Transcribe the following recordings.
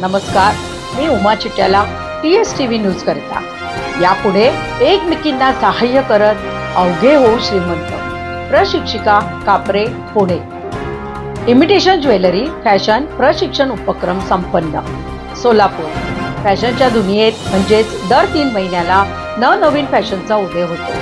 नमस्कार मी Uma Chityala T S T V news करता. यापुढे एकमेकींना सहाय्य करत अवघे होऊ श्रीमंत. प्रशिक्षिका Kapre Pune. Imitation jewellery fashion प्रशिक्षण उपक्रम संपन्न. सोलापूर. फॅशनच्या दुनियेत म्हणजेच दर तीन महिन्याला नवनवीन फॅशनचा उदय होतो.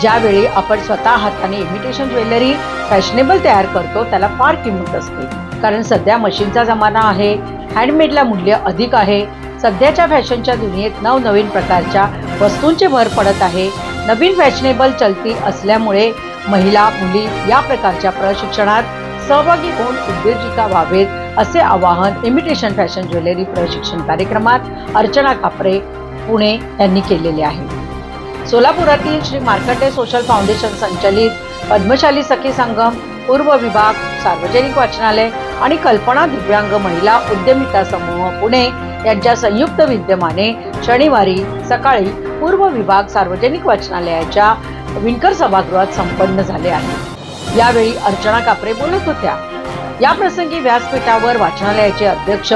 ज्यावेळी आपण स्वतः हाताने इमिटेशन ज्वेलरी फॅशनेबल तयार करतो त्याला फार किंमत असते. कारण सध्या मशीनचा जमाना आहे. हँडमेडला मूल्य अधिक आहे. सध्याच्या फॅशनच्या दुनियेत नवनवीन प्रकारच्या वस्तूंची भर पडत आहे. नवीन फॅशनेबल चलती असल्यामुळे महिला मुली या प्रकारच्या प्रशिक्षणात सहभागी होऊन उद्योजिका व्हावेत असे आवाहन इमिटेशन फॅशन ज्वेलरी प्रशिक्षण कार्यक्रमात अर्चना कापरे पुणे यांनी केलेले आहे. सोलापुरातील श्री मार्कंडे सोशल फाउंडेशन संचलित पद्मशाली सखी संगम पूर्व विभाग सार्वजनिक वाचनालय आणि कल्पना दिव्यांग महिला उद्यमिता समूह पुणे यांच्या संयुक्त विद्यमाने शनिवारी सकाळी पूर्व विभाग सार्वजनिक वाचनालयाच्या विणकर सभागृहात संपन्न झाले आहे. यावेळी अर्चना कापरे बोलत होत्या. या प्रसंगी व्यासपीठावर वाचनालयाचे अध्यक्ष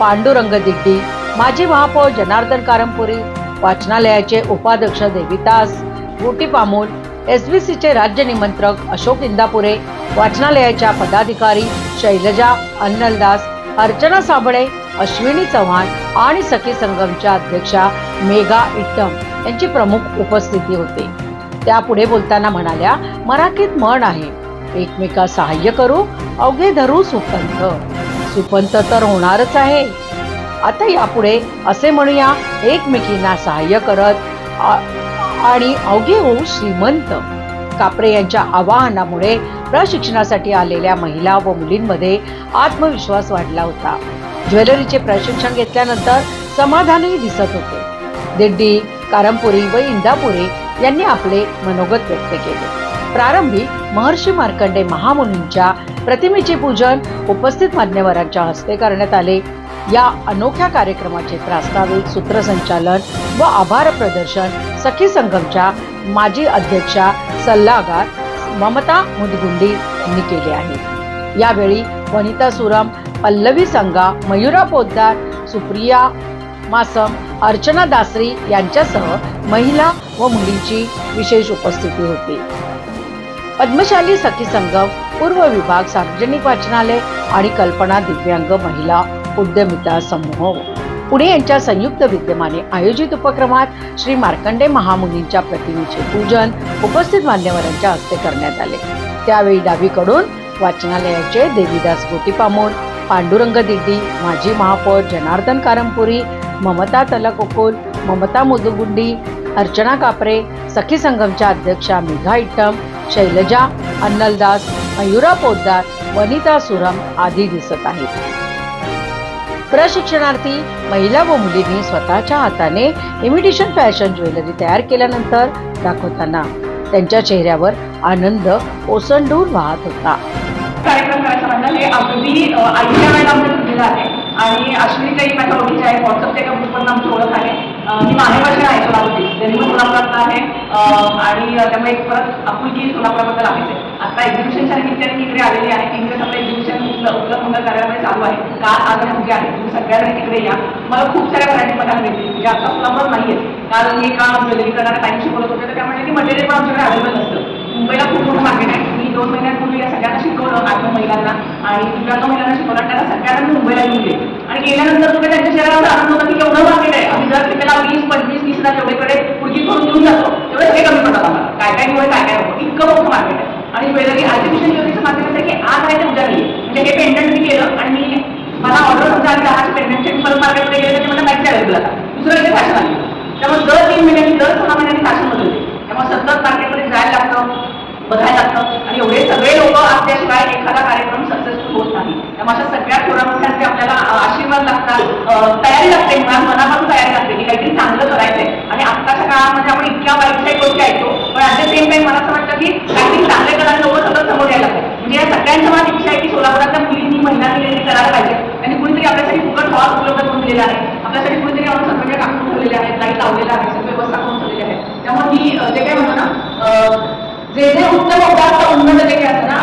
पांडुरंग दिग्डी माजी महापौर जनार्दन कारंपुरी वाचनालयाचे उपाध्यक्ष देविदास गोटी पामोल एस बी सीचे राज्य निमंत्रक अशोक इंदापुरे वाचनालयाच्या पदाधिकारी शैलजा अन्नलदास अर्चना साबळे अश्विनी चव्हाण आणि सखी संगमच्या अध्यक्षा मेघा इट्टम यांची प्रमुख उपस्थिती होती. त्यापुढे बोलताना म्हणाल्या मराठीत म्हण आहे. एकमेका सहाय्य करू अवघे धरू सुपंथ. सुपंथ तर होणारच आहे. आता यापुढे असे म्हणूया एकमेकींना सहाय्य करत आणि अवघे होऊ श्रीमंत. कापरे यांच्या आवाहनामुळे प्रशिक्षणासाठी आलेल्या महिला व मुलींमध्ये आत्मविश्वास वाढला होता. ज्वेलरीचे प्रशिक्षण घेतल्यानंतर समाधानही दिसत होते. दिड्डी कारमपुरी व इंदापुरी यांनी आपले मनोगत व्यक्त केले. प्रारंभी महर्षी मार्कंडे महामुनींच्या प्रतिमेचे पूजन उपस्थित मान्यवरांच्या हस्ते करण्यात आले. या अनोख्या कार्यक्रमाचे प्रास्ताविक सूत्रसंचालन व आभार प्रदर्शन सखी संघमच्या माजी अध्यक्षा सल्लागार ममता मुदगुंडी यांनी केले आहे. यावेळी वनिता सुरम पल्लवी संगा मयुरा पोद्दार सुप्रिया मासम अर्चना दासरी यांच्यासह महिला व मुलींची विशेष उपस्थिती होती. पद्मशाली सखी संगम पूर्व विभाग सार्वजनिक वाचनालय आणि कल्पना दिव्यांग महिला उद्यमिता समूह पुणे यांच्या संयुक्त विद्यमाने आयोजित उपक्रमात श्री मार्कंडे महामुनींच्या प्रतिमेचे पूजन उपस्थित मान्यवरांच्या हस्ते करण्यात आले. त्यावेळी डावीकडून वाचनालयाचे देवीदास गोटीपामोर पांडुरंग दिड्डी माजी महापौर जनार्दन कारंपुरी ममता तलकोकोल ममता मुदुगुंडी अर्चना कापरे सखी संगमच्या अध्यक्षा मेघा इट्टम शैलजा अन्नलदास मयुरा पोद्दार वनिता सुरम आदी दिसत आहेत. प्रशिक्षणार्थी महिला व मुलींनी स्वतःच्या हाताने इमिटेशन फॅशन ज्वेलरी तयार केल्यानंतर दाखवताना त्यांच्या चेहऱ्यावर आनंद ओसंडून वाहत होता. कार्यक्रम करायचं म्हणलं हे अगदी आईच्या वेळेला आमचं ठरलेलं आहे. आणि अश्विनीताई माझ्या ओळखीच्या आहे व्हॉट्सअपच्या एका ग्रुपवरून आमची ओळख आहे. मी माहेरवाशी आहे सोलापूरची. जन्म सोलापुरात आहे. आणि त्यामुळे परत आपुलकी सोलापुराबद्दल आहेच आहे. आता एक्झिबिशनच्या निमित्ताने मी इकडे आलेली आहे. तीन दिवस आपलं एक्झिबिशन उपलब्ध करायला कार्यालय चालू आहे. काल आज आणि आहे. तुम्ही सगळ्यांना तिकडे या. मला खूप साऱ्या व्हरायटी बघायला मिळतील म्हणजे आता सोलापूर नाही आहे कारण मी एका ज्वेलरी करणाऱ्या टाईमशी बोलत होते. तर त्यामुळे ती मटेरियल पण आमच्याकडे अवेलेबल नसतं. मुंबईला खूप मोठं मार्केट आहे. मी दोन महिन्यांपूर्वी या सगळ्यांना शिकवलं आठ महिलांना. आणि दिव्यांग महिलांना शिकवलं. त्याला सगळ्यांना मुंबईला घेऊन गेले. आणि गेल्यानंतर तुम्ही त्यांच्या शहराचा आनंद होता की एवढं मार्केट आहे. आम्ही जर त्याला वीस पंचवीस तीस हजार एवढेकडे पुढची करून घेऊन जातो तेवढं हे कमी पडतात आम्हाला. काय काय मुळे काय काय इतकं मोठं मार्केट आहे. आणि ज्वेलरी आर्टिफिशियल ज्वेलरीचं मार्केट असं की आज आहे ते उद्या नाही म्हणजे हे पेंडंट मी केलं आणि मी मला ऑर्डर सुद्धा आली दहाचे पेंडंटचे परत मार्केटमध्ये गेले तर मला माहिती अवेलेबल आता दुसरं म्हणजे इथे फॅशन आली. त्यामुळे दर तीन महिन्यांनी दर सहा महिन्यांनी फॅशन बदलते त्यामुळे सतत मार्केटमध्ये जायला लागतं बघायला लागतं आणि एवढे सगळे लोक असल्याशिवाय एखादा कार्यक्रम सक्सेसफुल होत नाही. त्यामुळे अशा सगळ्या थोड्या आपल्याला आशीर्वाद लागतात. तयारी लागते. मुळात मनापासून तयारी लागते की काहीतरी चांगलं करायचंय. आणि आत्ताच्या काळामध्ये आपण इतक्या वाईट काही गोष्टी ऐकतो. पण ॲट द सेम टाइम मला असं वाटतं की काहीतरी चांगले करायला लोक सतत समोर यायला लागतात. या सगळ्यांच्या मला इच्छा आहे की सोलापुरातल्या मुलींनी महिला काहीतरी करायला पाहिजे. आणि कुणीतरी आपल्यासाठी फुकट हॉल उपलब्ध करून दिलेला आहे. आपल्यासाठी कुणीतरी आपण सगळे टाकून ठेवलेले आहेत. लाइट लावलेलं आहे. सगळी व्यवस्था करून ठेवलेली आहे. त्यामुळे मी जे काय म्हणतो ना जे जे उत्तम होतात उन्नत जे काही असतं ना